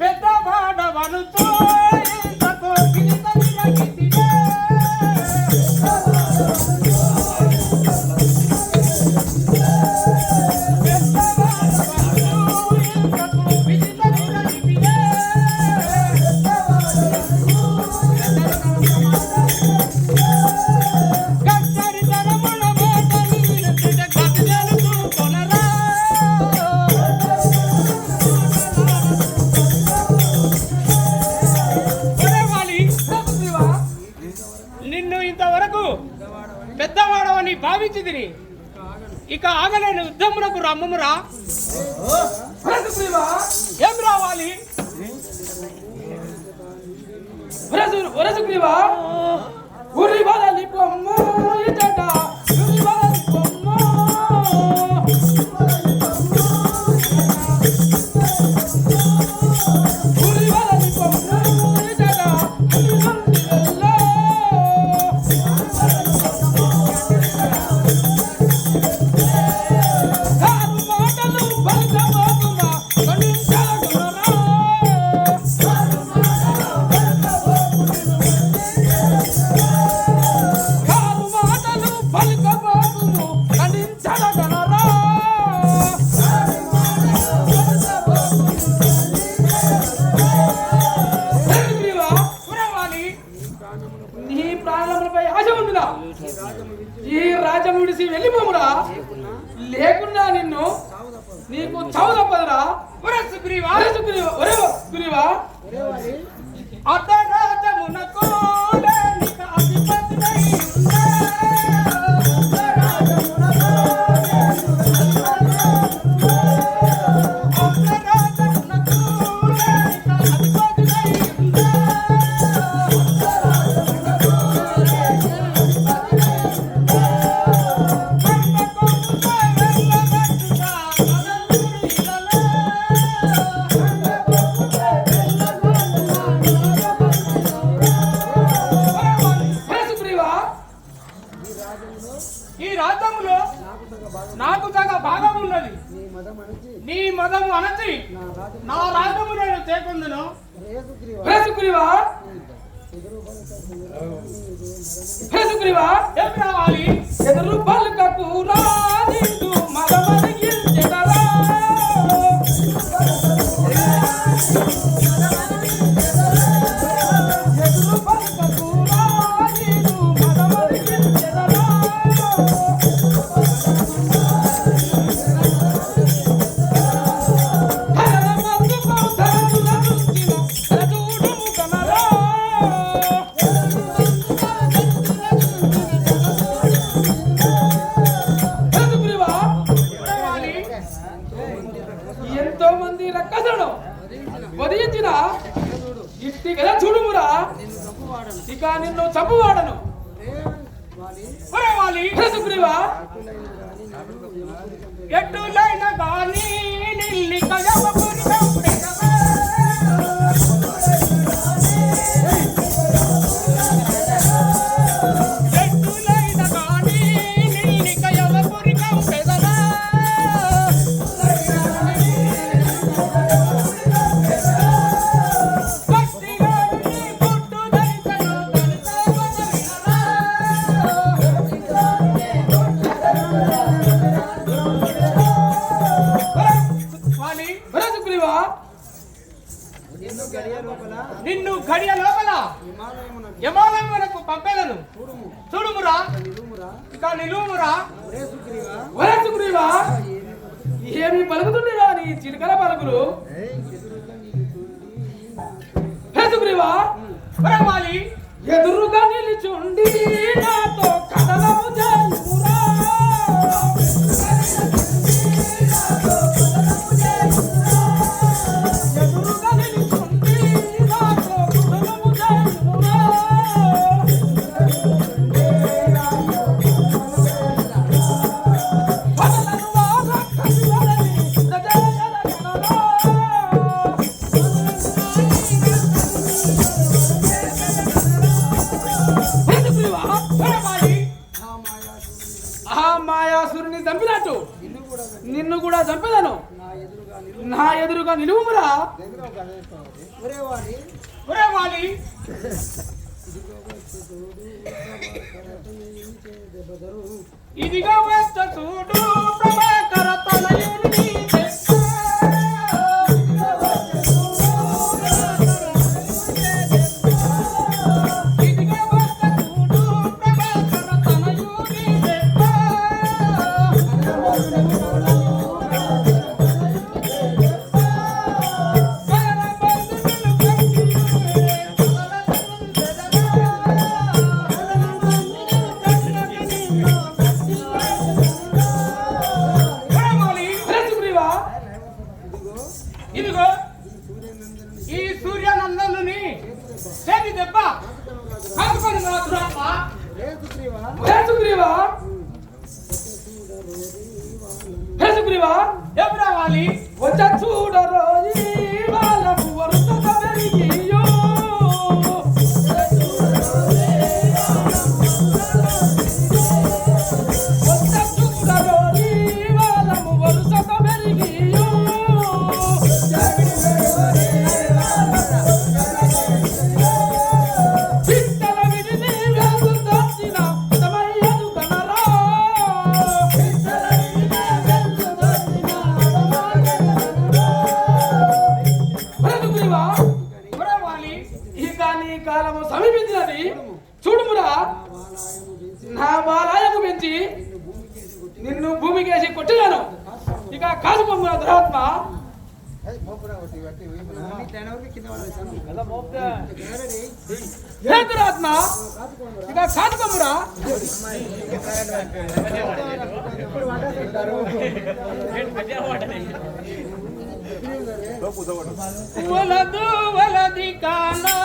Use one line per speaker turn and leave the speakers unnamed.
పెద్ద వాడవనుతో పెద్దవాడవని భావించిదిని ఇక ఆగలేని యుద్ధమునకు రమ్మమురా. ఏం రావాలి?
వరసుగ్రీవా ఉరి బదలి చావు తప్పదురా
ఒరే సుగ్రీవా!
ఒరే సుగ్రీవా! ఒరే సుగ్రీవా
నీ మదము అనచి నా రాజ్యము నేను
సుగ్రీవా ఒరే సుగ్రీవా
ఏం రావాలి?
ఎదురు పలుకకు రాజు మదమరిగించెదరా ఎంతో మంది రక్కసులను వదిలించిన ఇట్టి కదా చూడుమురా. ఇక నిన్ను చంపువాడను.
రావాలి
సుగ్రీవా
ఎట్టులైన గాని నిల్లి కయవకుని నిన్ను గడియ లోపల యమాలయం వరకు పంపేదను. చూడుమురా. ఇక నిలువుమురా.
ఒరే సుగ్రీవా ఏమి పలుకుతుండేవా నీ చిలకల పలుకులు? హే సుగ్రీవా
పరవాలి
ఎదురుగా నిలిచుండి నాతో హిరణ్యాయాసురుని చంపినట్టు. నిన్ను కూడా
చంపేదను.
నా
ఎదురుగా నిలువుమురా. ఇదిగా వేస్త
హే
రావాలి?
చూడరో ఇక కాదుకొమ్మున దురాత్మ. ఏ దురాత్మ? ఇక కాదుకొమ్మురా
వలదు వలది కానా